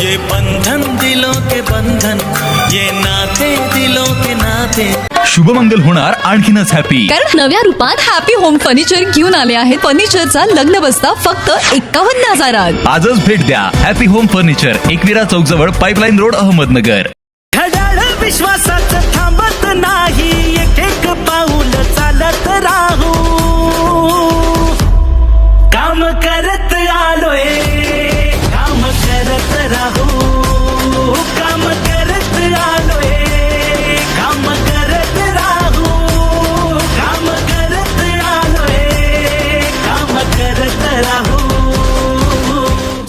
ये बंधन दिलों के बंधन ये नाते दिलों के नाते। शुभमंगल होणार आणखीनच हॅपी कारण नव्या रूपात हॅपी होम फर्निचर घेऊन आले आहेत. फर्निचरचा लग्न बसता फक्त एकावन्न हजारात. आजच भेट द्या. हॅपी होम फर्निचर एकविरा चौक जवळ पाईपलाईन रोड अहमदनगर. घड्याळ विश्वासाचं थांबत नाही. एक एक पाऊल चालत राहू. काम करत आलोय.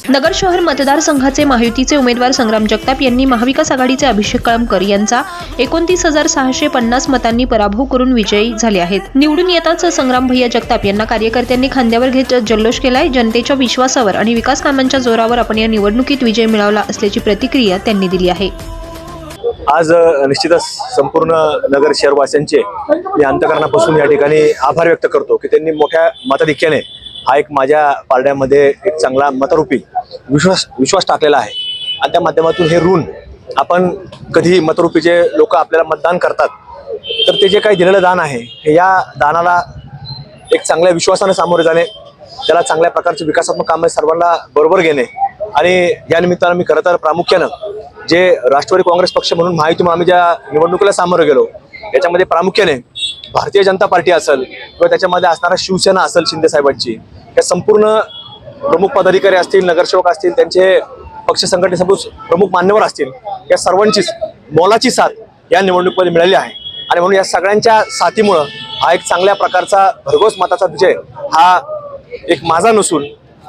नगर शहर मतदारसंघाचे महायुतीचे उमेदवार संग्राम जगताप यांनी महाविकास आघाडीचे अभिषेक कळमकर यांचा एकोणतीस हजार सहाशे पन्नास मतांनी पराभव करून विजयी झाले आहेत. निवडून येताच संग्राम भैया जगताप यांना कार्यकर्त्यांनी खांद्यावर घेत जल्लोष केलाय. जनतेच्या विश्वासावर आणि विकास कामांच्या जोरावर आपण या निवडणुकीत विजय मिळवला असल्याची प्रतिक्रिया त्यांनी दिली आहे. आज निश्चितच संपूर्ण नगर शहरवासियांचे मी अंतकरणापासून या ठिकाणी आभार व्यक्त करतो की त्यांनी मोठ्या मताधिक्याने हा एक माझ्या पारड्यामध्ये एक चांगला मतरूपी विश्वास विश्वास टाकलेला आहे. आणि त्या माध्यमातून हे ऋण आपण कधी मतरूपीचे लोक आपल्याला मतदान करतात तर ते जे काही दिलेलं दान आहे हे या दानाला एक चांगल्या विश्वासाने सामोरे जाणे त्याला चांगल्या प्रकारचे विकासात्मक कामे सर्वांना बरोबर घेणे आणि या निमित्तानं मी खरं तर प्रामुख्यानं जे राष्ट्रवादी काँग्रेस पक्ष म्हणून माहिती आम्ही ज्या निवडणुकीला सामोरं गेलो याच्यामध्ये प्रामुख्याने भारतीय जनता पार्टी असेल किंवा त्याच्यामध्ये असणारा शिवसेना असेल शिंदे साहेबांची या संपूर्ण प्रमुख पदाधिकारी असतील नगरसेवक असतील त्यांचे पक्ष संघटनेसमोर प्रमुख मान्यवर असतील या सर्वांचीच मोलाची साथ या निवडणुकीमध्ये मिळाली आहे. आणि म्हणून या सगळ्यांच्या साथीमुळं हा एक चांगल्या प्रकारचा भरघोस मताचा विजय हा एक माझा नसून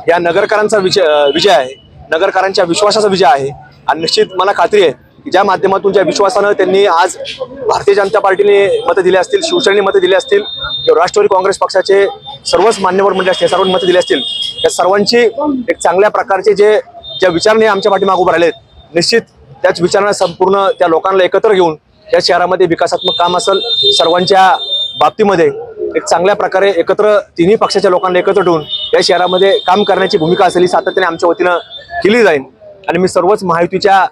या नगरकरांचा विजय विजय आहे. नगरकरांच्या विश्वासाचा विजय आहे. आणि निश्चित मला खात्री आहे ज्या माध्यमातून ज्या विश्वासानं त्यांनी आज भारतीय जनता पार्टीने मतं दिली असतील शिवसेनेने मतं दिली असतील किंवा राष्ट्रवादी काँग्रेस पक्षाचे सर्वच मान्यवर म्हणजे मंडळ असतील सर्वांनी मतं दिली असतील त्या सर्वांची एक चांगल्या प्रकारचे जे ज्या विचारणे आमच्या पाठीमागे उभे राहिलेत निश्चित त्याच विचारांना संपूर्ण त्या लोकांना एकत्र घेऊन त्या शहरामध्ये विकासात्मक काम असेल सर्वांच्या बाबतीमध्ये एक चांगल्या प्रकारे एकत्र तिन्ही पक्षाच्या लोकांना एकत्र ठेवून या शहरामध्ये काम करण्याची भूमिका असेल ही सातत्याने आमच्या वतीनं केली जाईल. आणि मी सर्वच महायुतीच्या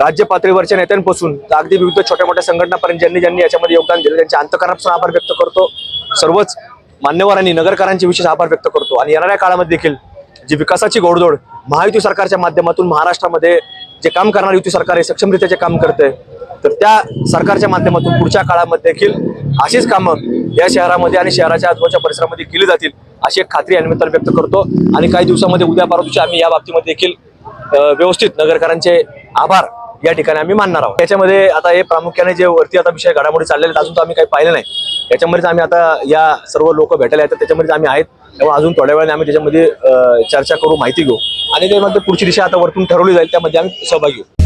राज्य पातळीवरच्या नेत्यांपासून अगदी विविध छोट्या मोठ्या संघटनापर्यंत ज्यांनी ज्यांनी याच्यामध्ये योगदान दिलं त्यांच्या अंतकरणापासून आभार व्यक्त करतो. सर्वच मान्यवरांनी नगरकरांचे विशेष आभार व्यक्त करतो. आणि येणाऱ्या काळामध्ये देखील जी विकासाची गोडदोड महायुती सरकारच्या माध्यमातून महाराष्ट्रामध्ये जे काम करणारे युती सरकार आहे सक्षमरित्या जे काम करते तर त्या सरकारच्या माध्यमातून पुढच्या काळामध्ये देखील अशीच कामं या शहरामध्ये आणि शहराच्या आजूबाजूच्या परिसरामध्ये केली जातील अशी एक खात्री या व्यक्त करतो. आणि काही दिवसामध्ये उद्या परवा दिवशी आम्ही या बाबतीमध्ये देखील व्यवस्थित नगरकरांचे आभार या ठिकाणी आम्ही मानणार आहोत. त्याच्यामध्ये आता हे प्रामुख्याने जे वरती आता विषय घडामोडी चाललेले आहेत अजून तर आम्ही काही पाहिलं नाही. त्याच्यामध्येच आम्ही आता या सर्व लोक भेटायला येतात त्याच्यामध्ये आम्ही आहेत. त्यामुळे अजून थोड्या वेळाने आम्ही त्याच्यामध्ये चर्चा करू माहिती घेऊ. आणि त्यामध्ये पुढची दिशा आता वरतून ठरवली जाईल त्यामध्ये आम्ही सहभागी घेऊ